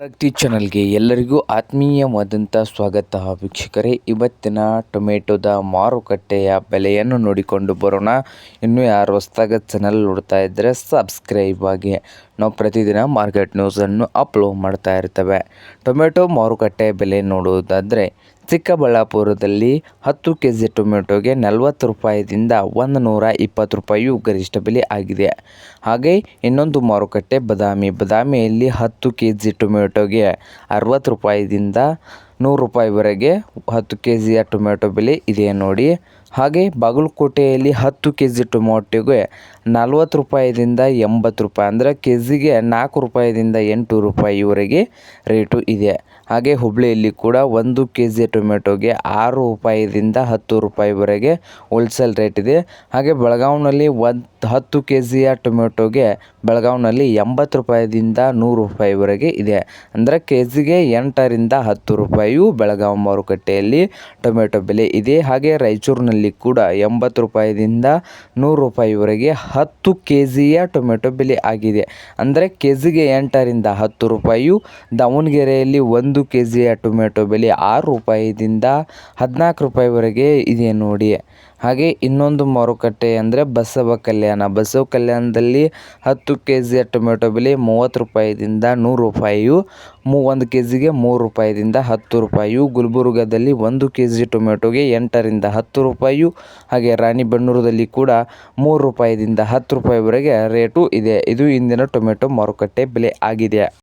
ಪ್ರಗತಿ ಚಾನಲ್ಗೆ ಎಲ್ಲರಿಗೂ ಆತ್ಮೀಯವಾದಂಥ ಸ್ವಾಗತ ವೀಕ್ಷಕರೇ. ಇವತ್ತಿನ ಟೊಮೆಟೊದ ಮಾರುಕಟ್ಟೆಯ ಬೆಲೆಯನ್ನು ನೋಡಿಕೊಂಡು ಬರೋಣ. ಇನ್ನು ಯಾರು ಹೊಸ್ತಾಗ ಚಾನಲ್ ನೋಡ್ತಾ ಇದ್ದರೆ ಸಬ್ಸ್ಕ್ರೈಬ್ ಆಗಿ. ನಾವು ಪ್ರತಿದಿನ ಮಾರ್ಕೆಟ್ ನ್ಯೂಸನ್ನು ಅಪ್ಲೋಡ್ ಮಾಡ್ತಾ ಇರ್ತೇವೆ. ಟೊಮೆಟೊ ಮಾರುಕಟ್ಟೆ ಬೆಲೆ ನೋಡುವುದಾದರೆ, ಚಿಕ್ಕಬಳ್ಳಾಪುರದಲ್ಲಿ ಹತ್ತು ಕೆ ಜಿ ಟೊಮೆಟೊಗೆ ನಲವತ್ತು ರೂಪಾಯಿದಿಂದ ಒಂದು ನೂರ ಇಪ್ಪತ್ತು ರೂಪಾಯಿಯು ಗರಿಷ್ಠ ಬೆಲೆ ಆಗಿದೆ. ಹಾಗೆ ಇನ್ನೊಂದು ಮಾರುಕಟ್ಟೆ ಬದಾಮಿ. ಬದಾಮಿಯಲ್ಲಿ ಹತ್ತು ಕೆ ಜಿ ಟೊಮೆಟೊಗೆ ಅರವತ್ತು ರೂಪಾಯಿದಿಂದ ನೂರು ರೂಪಾಯಿವರೆಗೆ ಹತ್ತು ಕೆ ಜಿಯ ಟೊಮೆಟೊ ಬೆಲೆ ಇದೆ ನೋಡಿ. ಹಾಗೆ ಬಾಗಲಕೋಟೆಯಲ್ಲಿ ಹತ್ತು ಕೆ ಜಿ ಟೊಮೊಟೊಗೆ ನಲ್ವತ್ತು ರೂಪಾಯಿದಿಂದ ಎಂಬತ್ತು ರೂಪಾಯಿ, ಅಂದರೆ ಕೆ ಜಿಗೆ ನಾಲ್ಕು ರೂಪಾಯಿದಿಂದ ಎಂಟು ರೂಪಾಯಿವರೆಗೆ ರೇಟು ಇದೆ. ಹಾಗೆ ಹುಬ್ಬಳ್ಳಿಯಲ್ಲಿ ಕೂಡ ಒಂದು ಕೆ ಜಿ ಟೊಮೆಟೊಗೆ ಆರು ರೂಪಾಯಿದಿಂದ ಹತ್ತು ರೂಪಾಯಿವರೆಗೆ ಹೋಲ್ಸೇಲ್ ರೇಟ್ ಇದೆ. ಹಾಗೆ ಬೆಳಗಾವಿನಲ್ಲಿ ಒಂದು, ಹತ್ತು ಕೆ ಜಿಯ ಟೊಮೆಟೊಗೆ ಬೆಳಗಾವಿನಲ್ಲಿ ಎಂಬತ್ತು ರೂಪಾಯಿದಿಂದ ನೂರು ರೂಪಾಯಿವರೆಗೆ ಇದೆ. ಅಂದರೆ ಕೆ ಜಿಗೆ ಎಂಟರಿಂದ ಹತ್ತು ರೂಪಾಯಿಯು ಬೆಳಗಾವಿ ಮಾರುಕಟ್ಟೆಯಲ್ಲಿ ಟೊಮೆಟೊ ಬೆಲೆ ಇದೆ. ಹಾಗೆ ರಾಯಚೂರಿನಲ್ಲಿ ಕೂಡ ಎಂಬತ್ತು ರೂಪಾಯಿದಿಂದ ನೂರು ರೂಪಾಯಿವರೆಗೆ ಹತ್ತು ಕೆ ಜಿಯ ಟೊಮೆಟೊ ಬೆಲೆ ಆಗಿದೆ. ಅಂದರೆ ಕೆ ಜಿಗೆ ಎಂಟರಿಂದ ಹತ್ತು ರೂಪಾಯಿಯು ದಾವಣಗೆರೆಯಲ್ಲಿ ಒಂದು ಕೆ ಜಿಯ ಟೊಮೆಟೊ ಬೆಲೆ ಆರು ರೂಪಾಯಿದಿಂದ ಹದಿನಾಲ್ಕು ರೂಪಾಯಿವರೆಗೆ ಇದೆ ನೋಡಿ. ಹಾಗೆ ಇನ್ನೊಂದು ಮಾರುಕಟ್ಟೆ ಅಂದರೆ ಬಸವ ಕಲ್ಯಾಣ. ಬಸವ ಕಲ್ಯಾಣದಲ್ಲಿ ಹತ್ತು ಕೆ ಜಿಯ ಟೊಮೆಟೊ ಬೆಲೆ ಮೂವತ್ತು ರೂಪಾಯಿದಿಂದ ನೂರು ರೂಪಾಯಿಯು ಮೂ ಒಂದು ಕೆ ಜಿಗೆ ಮೂರು ರೂಪಾಯಿದಿಂದ ಹತ್ತು ರೂಪಾಯಿಯು ಗುಲ್ಬರ್ಗದಲ್ಲಿ ಒಂದು ಕೆ ಜಿ ಟೊಮೆಟೊಗೆ ಎಂಟರಿಂದ ಹತ್ತು ರೂಪಾಯಿಯು, ಹಾಗೆ ರಾಣಿಬೆನ್ನೂರದಲ್ಲಿ ಕೂಡ ಮೂರು ರೂಪಾಯಿದಿಂದ ಹತ್ತು ರೂಪಾಯಿವರೆಗೆ ರೇಟು ಇದೆ. ಇದು ಇಂದಿನ ಟೊಮೆಟೊ ಮಾರುಕಟ್ಟೆ ಬೆಲೆ ಆಗಿದೆ.